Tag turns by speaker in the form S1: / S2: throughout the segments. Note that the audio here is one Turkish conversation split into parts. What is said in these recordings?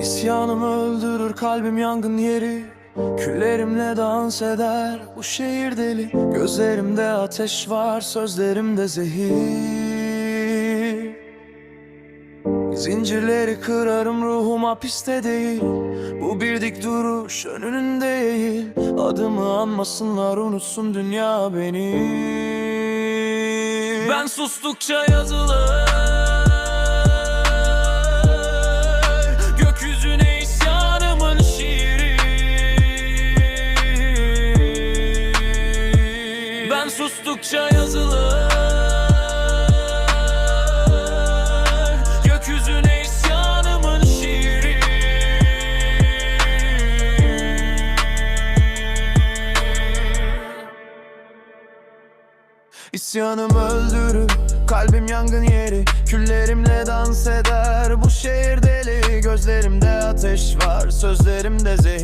S1: İsyanım öldürür kalbim yangın yeri. Küllerimle dans eder bu şehir deli. Gözlerimde ateş var sözlerimde zehir. Zincirleri kırarım ruhum hapiste değil. Bu bir dik duruş önünün değil Adımı anmasınlar unutsun dünya beni. Ben sustukça yazılır sustukça yazılır. Gökyüzüne isyanımın şiiri. İsyanım öldürür Kalbim yangın yeri. Küllerimle dans eder Bu şehir deli. Gözlerimde ateş var Sözlerimde zehir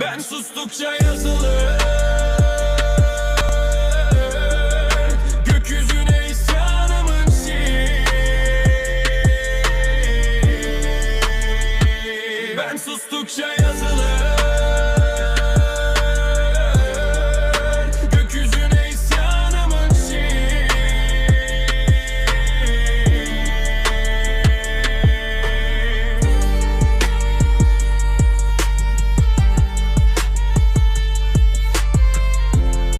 S1: Ben sustukça yazılır. Gökyüzüne isyanımın şiiri. Ben sustukça